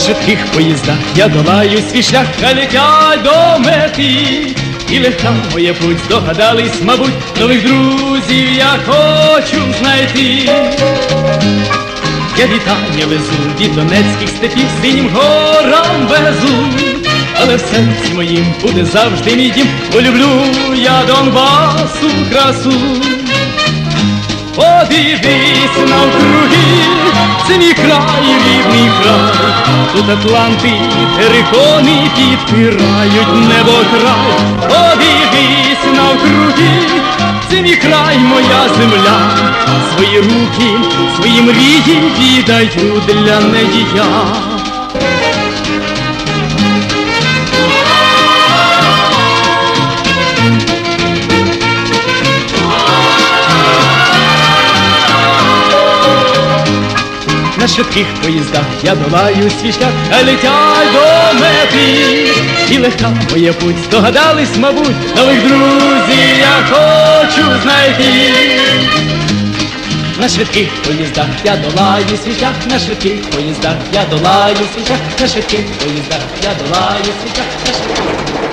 швидких поїздах я долаю свій шлях, а летять до мети. І легка моя путь, здогадались, мабуть, нових друзів я хочу знайти. Я вітання везу від донецьких степів синім горам везу, але в серці моїм буде завжди мій дім, бо люблю я Донбасу красу. Подивись навкруги, це мій тут Атланти, терикони підпирають небо край. Подивись навкруги, це мій край, моя земля, свої руки, свої мрії віддаю для неї я. На швидких поїздах я долаю свій шлях, а до мети. І легка моя путь, здогадались, мабуть, нових друзів я хочу знайти. На швидких поїздах я долаю свій на швидких поїздах я долаю свій на швидких поїздах я долаю свій на швидких.